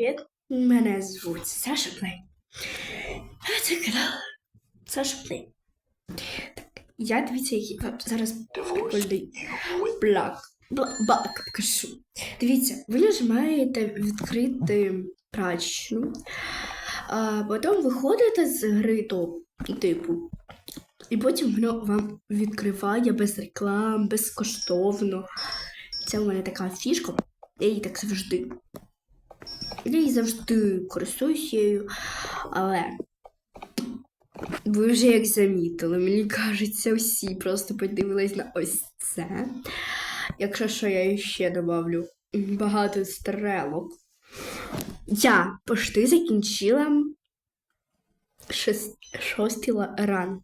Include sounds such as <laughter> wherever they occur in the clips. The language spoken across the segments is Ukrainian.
привіт! Мене звуть Саша Плей. А це канал Саша Плей. Так, я дивіться, який вам зараз прикольний блак. бла- Бак покажу. Дивіться, ви нажимаєте відкрити прачечну, а потім виходите з гри то, типу. І потім воно вам відкриває без реклам, безкоштовно. Це у мене така фішка. Я її так завжди. Я її завжди користуюсь але ви вже як замітили, мені кажеться, всі просто подивились на ось це. Якщо що, я ще добавлю багато стрелок. Я пошти закінчила шостий ран.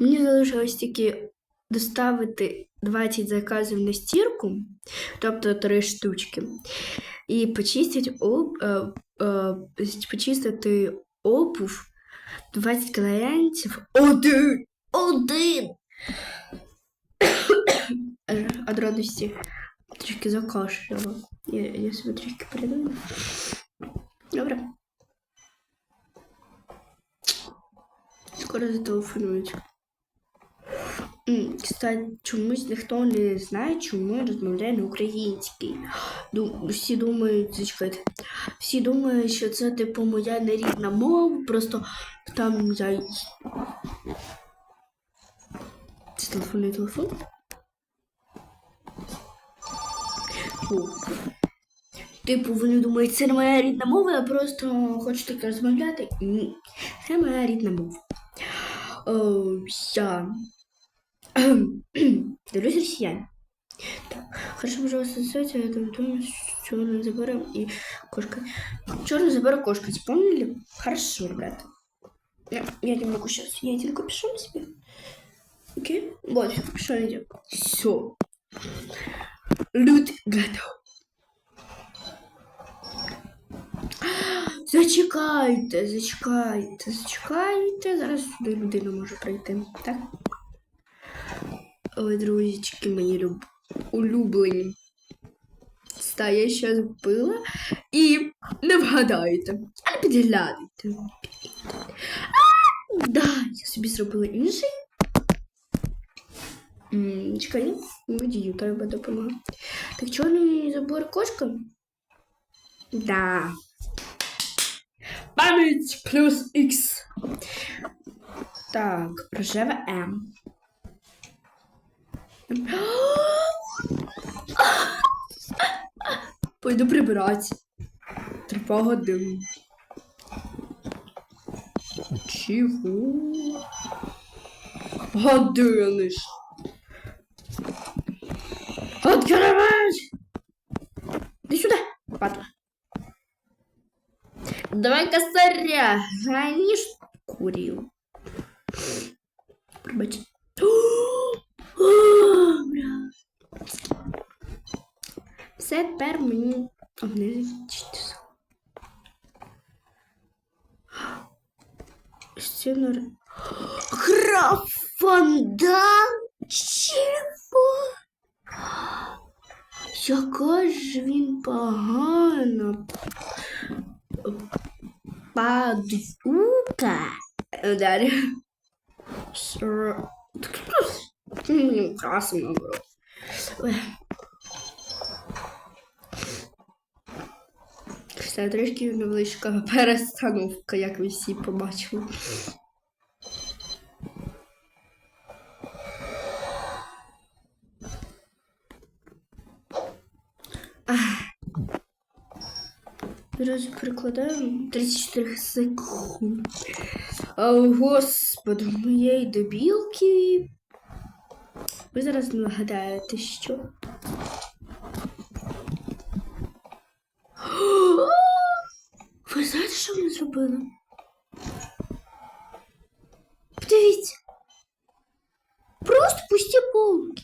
Мені залишилось тільки доставити 20 заказів на стірку, тобто 3 штучки, і почистити, об, е, е, почистити обув 20 клієнтів. Один! Один! <coughs> Од радості трішки закашляла. Я, я себе трішки передаю. Добре. Скоро зателефонують. Кстати, чомусь ніхто не знає, чому я розмовляю на українській. Ду- Всі думають, зачекайте, всі думають, що це типу моя нерідна мова, просто там я. й- Це телефонний телефон? О. Типу, вони думають, це не моя рідна мова, я просто хочу так розмовляти. Ні, це моя рідна мова. О, я <clears throat> Дивлюсь росіян. Так, хорошо, пожалуйста, зайдите, я там думаю, черный забором и кошка. Черный забор кошка, вспомнили? Хорошо, ребята. Я, я не могу сейчас, я один капюшон себе. Окей? Вот, капюшон идет. Все. Люд готов. Зачекайте, зачекайте, зачекайте. Зараз сюди людина може прийти. Так? Ой, друзічки мої люб... улюблені. Та я щось вбила і не вгадаєте. А підглядайте. А, да, я собі зробила інший. Чекай, водію треба допомагати. Так чорний забор кошка? Да. Пам'ять плюс Х. Так, рожева М. <gasps> Пойду прибирать. Три години. Чого? Години ж. Открывай! Иди сюда, падла. Давай косаря. Ж курил. Пробач. О, бля. Все тепер мені обнизитися. Стіну... Графандал? Чого? Яка ж він погана. Падюка. Ударю. Ср... Мені красно було. Це трішки невеличка перестановка, як ви всі побачили. Ах. Одразу перекладаємо 34 секунд. О, господи, моєї дебілки. Ви зараз не нагадаєте, що. що вони зробили? Подивіться. Просто пусті полки.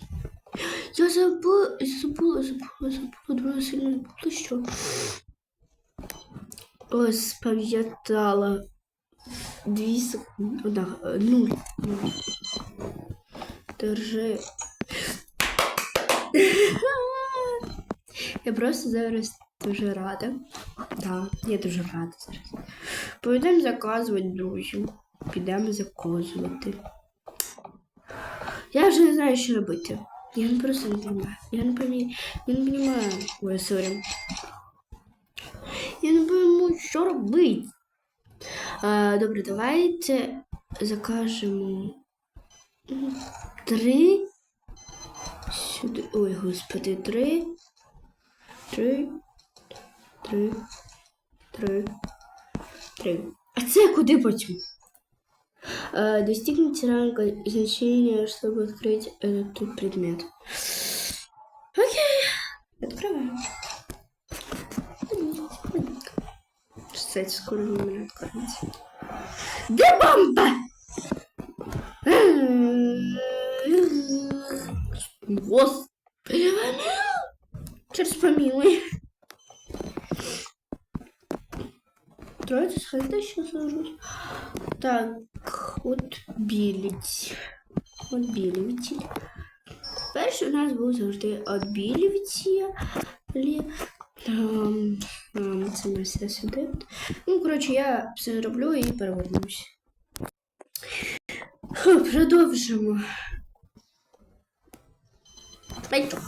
Я забула, забула, забула, забула, дуже сильно забула, що. Ось спам'ятала. Дві секунди. Да, е, нуль. нуль. Держи. <laughs> Я просто зараз Дуже рада. Да, я дуже рада зараз. Пойдемо заказувати, друзі. Підемо заказувати. Я вже не знаю, що робити. Я не просто не розумію. Я не пам'ятаю. Я не розумію. Ой, сорі. Я не пойму, що робити. А, добре, давайте закажемо три. Сюди. Ой, господи, три. Три. Три. Три. Три. А це куди потім? Достигните ранга значения, чтобы открыть этот предмет. Окей. Открываем. Кстати, скоро не меня откроется. Да бомба! Господи, Через помилуй. Так, от біліць. Отбілюватель. Перший у нас був завжди отбілюватель. Ем, ем, Це ми все сюди. Ну, коротше, я все зроблю і перевернусь. Продовжимо. Пойдем.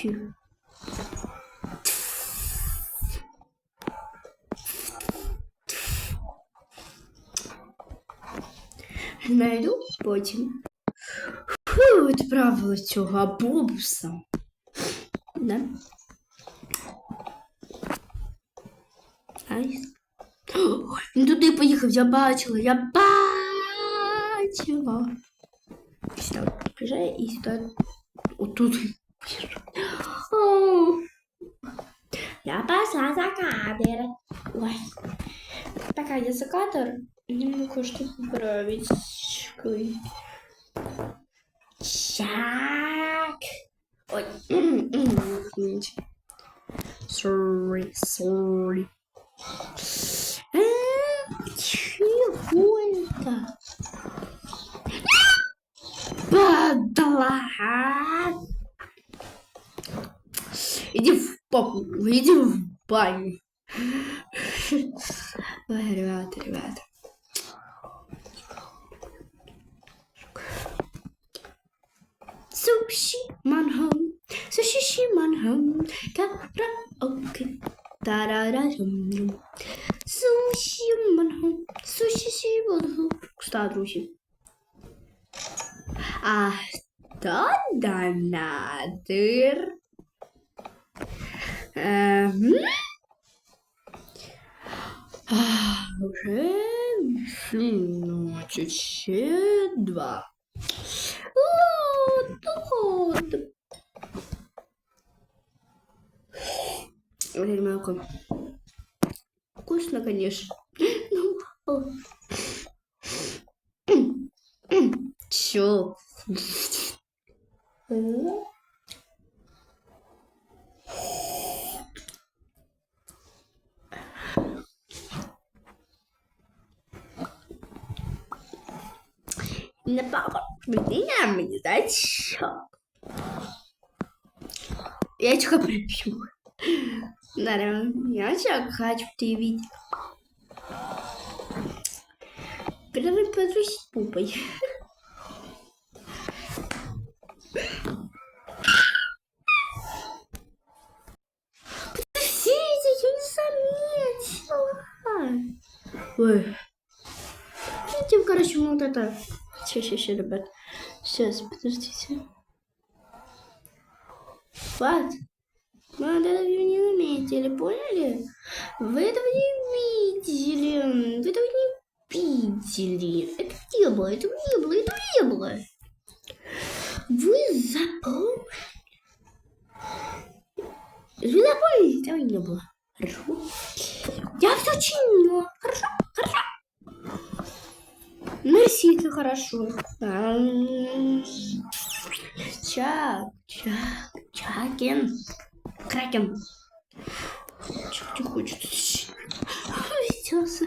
Тихо. Знайду потім. Фу, відправила цього бобуса. Да? Айс. О, Він туди поїхав, я бачила, я бачила. Сюди приїжджає і сюди отут. bom. Dá pra passar essa cadeira. Uai. Pra tá cair dessa cadeira. Não custa grave. Jack. Oi. Gente. Sorry, sorry. Ah, que ruim, tá. cara. Badalada. Иди в попу, иди в баню. Ой, ребята, ребята. Суши манхом, суши манхом, караоке, тарарарам. Суши манхом, суши манхом. Кстати, друзі. А хто донатир? Ем, а, Вже значить, ще два. О, тут. Ребенка. Вкусно, конечно. Ну. Чё? Не папа, меня, мені знаєте що? Я тільки прип'ю. Наверное, я тебя хочу привить. Прямо подвесь пупой. Подождите, я не заметила. Ой. Видите, короче, вот это Сейчас, сейчас, сейчас, ребят. Сейчас, подождите. Вот. Мы вот это не заметили, поняли? Вы этого не видели. Вы этого не видели. Это не было, этого не было, этого не было. Вы запомнили. Вы запомнили, этого не было. Хорошо. Я все. Хорошо, хорошо. Мерси, ты хорошо. Чак, чак, чакен. Кракен. Чего тебе хочется? Веселся.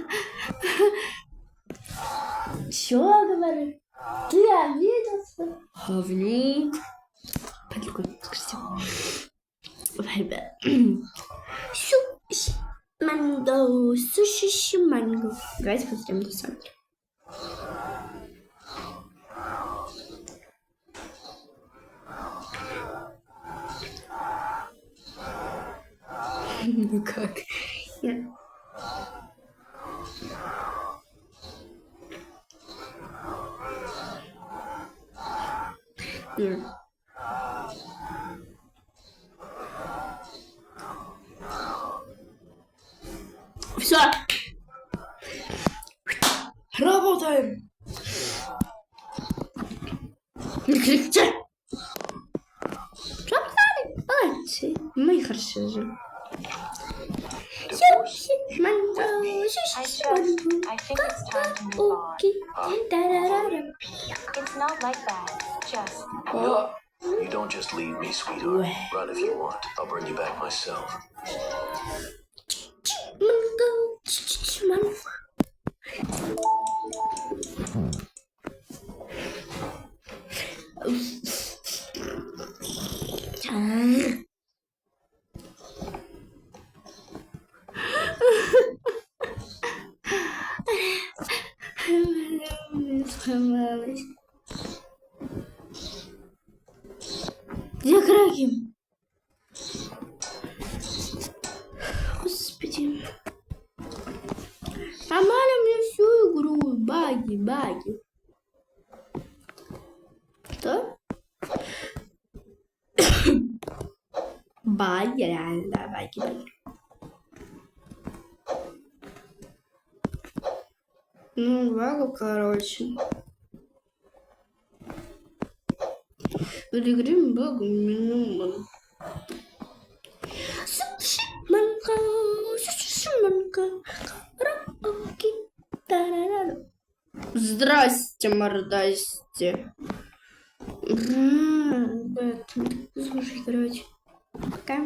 Чё, говорю? Ты обиделся? Говнюк. Подруга, скажите. Ребят. Су... Манго. Суши-манго. Давайте посмотрим на самом деле. Ну как? Я- М. racism. It's not like that. Just. no. you don't just leave me, sweetheart. Run if you want. I'll bring you back myself. игру. Баги, баги. Что? баги, реально, баги, баги. Ну, багу, короче. Перегрим багу минимум. Суши манго, суши манго, караоке, тарарара. Здрасте, мордасти. Бэтмен. Слушай, короче. Пока.